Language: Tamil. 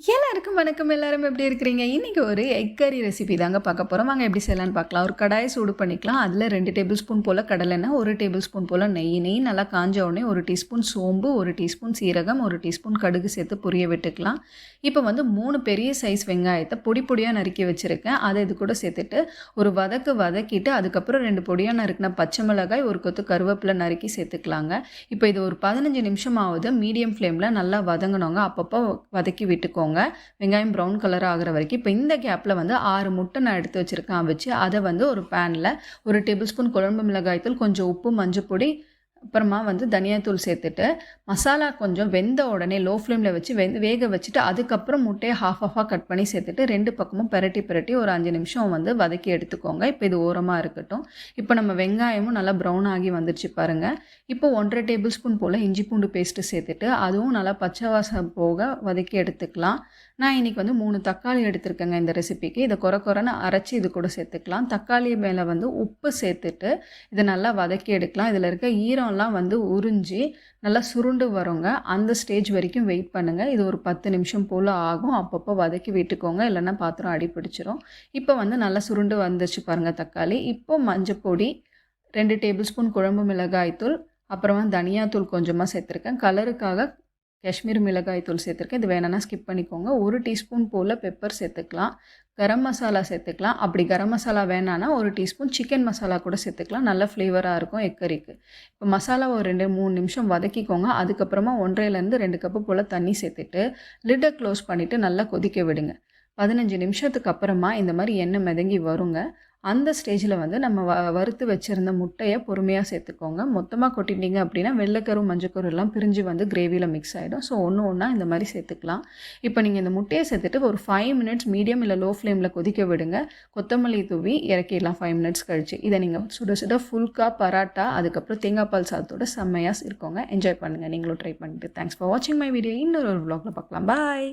எல்லாருக்கும் வணக்கம். எல்லாரும் எப்படி இருக்கிறீங்க? இன்றைக்கி ஒரு எக் கறி ரெசிபி தாங்க பார்க்க போகிறோம் வாங்க எப்படி செய்யலாம்னு பார்க்கலாம். ஒரு கடாயை சூடு பண்ணிக்கலாம். அதில் ரெண்டு டேபிள் ஸ்பூன் போல் கடலைன்னா ஒரு டேபிள் ஸ்பூன் போல் நெய். நெய் நல்லா காஞ்ச உடனே ஒரு டீஸ்பூன் சோம்பு ஒரு டீஸ்பூன் சீரகம் ஒரு டீஸ்பூன் கடுகு சேர்த்து புரிய விட்டுக்கலாம். இப்போ வந்து மூணு பெரிய சைஸ் வெங்காயத்தை பொடி பொடியாக நறுக்கி வச்சுருக்கேன். அதை இது கூட சேர்த்துட்டு ஒரு வதக்கு வதக்கிட்டு அதுக்கப்புறம் ரெண்டு பொடியாக நறுக்கின பச்சை மிளகாய் ஒரு கொத்து கருவேப்பிலை நறுக்கி சேர்த்துக்கலாங்க. இப்போ இது ஒரு பதினஞ்சு நிமிஷமாவது மீடியம் ஃப்ளேமில் நல்லா வதங்கினவங்க அப்பப்போ வதக்கி விட்டுக்கோங்க. வெங்காயம் ப்ரௌன் கலர் ஆகிற வரைக்கும் இப்போ இந்த கேப்பில் வந்து ஆறு முட்டை நான் எடுத்து வச்சுருக்கேன். வச்சு அதை வந்து ஒரு பேனில் ஒரு டேபிள் ஸ்பூன் குழம்பு மிளகாய்த்தூள் கொஞ்சம் உப்பு மஞ்சள் பொடி அப்புறமா வந்து தனியாத்தூள் சேர்த்துட்டு மசாலா கொஞ்சம் வெந்த உடனே லோ ஃப்ளேமில் வச்சு வெ வேக வச்சுட்டு அதுக்கப்புறம் முட்டையை ஹாஃப் ஆஃபாக கட் பண்ணி சேர்த்துட்டு ரெண்டு பக்கமும் பெரட்டி பெரட்டி ஒரு அஞ்சு நிமிஷம் வந்து வதக்கி எடுத்துக்கோங்க. இப்போ இது ஓரமாக இருக்கட்டும். இப்போ நம்ம வெங்காயமும் நல்லா ப்ரௌன் ஆகி வந்துருச்சு பாருங்கள் இப்போ ஒன்றரை டேபிள் ஸ்பூன் போல் இஞ்சி பூண்டு பேஸ்ட்டு சேர்த்துட்டு அதுவும் நல்லா பச்சை வாசம் போக வதக்கி எடுத்துக்கலாம். நான் இன்றைக்கி வந்து மூணு தக்காளி எடுத்திருக்கேங்க இந்த ரெசிபிக்கு இதை குறை குறைன்னு அரைச்சி இது கூட சேர்த்துக்கலாம். தக்காளி மேலே வந்து உப்பு சேர்த்துட்டு இதை நல்லா வதக்கி எடுக்கலாம். இதில் இருக்க ஈரம்லாம் வந்து உறிஞ்சி நல்லா சுருண்டு வருங்க. அந்த ஸ்டேஜ் வரைக்கும் வெயிட் பண்ணுங்கள் இது ஒரு பத்து நிமிஷம் போல் ஆகும். அப்பப்போ வதக்கி விட்டுக்கோங்க. இல்லைன்னா பாத்திரம் அடிப்பிடிச்சிரும் இப்போ வந்து நல்லா சுருண்டு வந்துச்சு பாருங்கள் தக்காளி. இப்போ மஞ்சப்பொடி ரெண்டு டேபிள் ஸ்பூன் குழம்பு மிளகாய்த்தூள் அப்புறமா தனியாத்தூள் கொஞ்சமாக சேர்த்துருக்கேன். கலருக்காக காஷ்மீர் மிளகாய் தூள் சேர்த்துருக்கேன். இது வேணான்னா ஸ்கிப் பண்ணிக்கோங்க. ஒரு டீஸ்பூன் போல் பெப்பர் சேர்த்துக்கலாம். கரம் மசாலா சேர்த்துக்கலாம். அப்படி கரம் மசாலா வேணான்னா ஒரு டீஸ்பூன் சிக்கன் மசாலா கூட சேர்த்துக்கலாம். நல்ல ஃப்ளேவராக இருக்கும் எக்கரிக்கு. இப்போ மசாலா ஒரு ரெண்டு மூணு நிமிஷம் வதக்கிக்கோங்க. அதுக்கப்புறமா ஒன்றரைலேருந்து ரெண்டு கப்பு போல் தண்ணி சேர்த்துட்டு லிட்டை க்ளோஸ் பண்ணிவிட்டு நல்லா கொதிக்க விடுங்க. பதினஞ்சு நிமிஷத்துக்கு அப்புறமா இந்த மாதிரி எண்ணெய் மிதங்கி வருங்க. அந்த ஸ்டேஜில் வந்து நம்ம வ வறுத்து வச்சுருந்த முட்டையை பொறுமையாக சேர்த்துக்கோங்க. மொத்தமாக கொட்டிட்டீங்க அப்படின்னா வெள்ளைக்கரு மஞ்சக்கரு எல்லாம் பிரிஞ்சு வந்து கிரேவியில் மிக்ஸ் ஆகிடும் ஸோ ஒன்று ஒன்றா இந்த மாதிரி சேர்த்துக்கலாம். இப்போ நீங்கள் இந்த முட்டையை சேர்த்துட்டு ஒரு ஃபைவ் மினிட்ஸ் மீடியம் இல்லை லோ ஃப்ளேமில் கொதிக்க விடுங்க. கொத்தமல்லி தூவி இறக்கிடலாம் ஃபைவ் மினிட்ஸ் கழிச்சு. இதை நீங்கள் சுட சுட ஃபுல்கா பராட்டா அதுக்கப்புறம் தேங்காய் பால் சாதத்தோட செம்மையாக இருக்கோங்க என்ஜாய் பண்ணுங்கள் நீங்களும் ட்ரை பண்ணிட்டு. தேங்க்ஸ் ஃபார் வாட்சிங் மை வீடியோ இன்னொரு ஒரு vlogல பார்க்கலாம். பாய்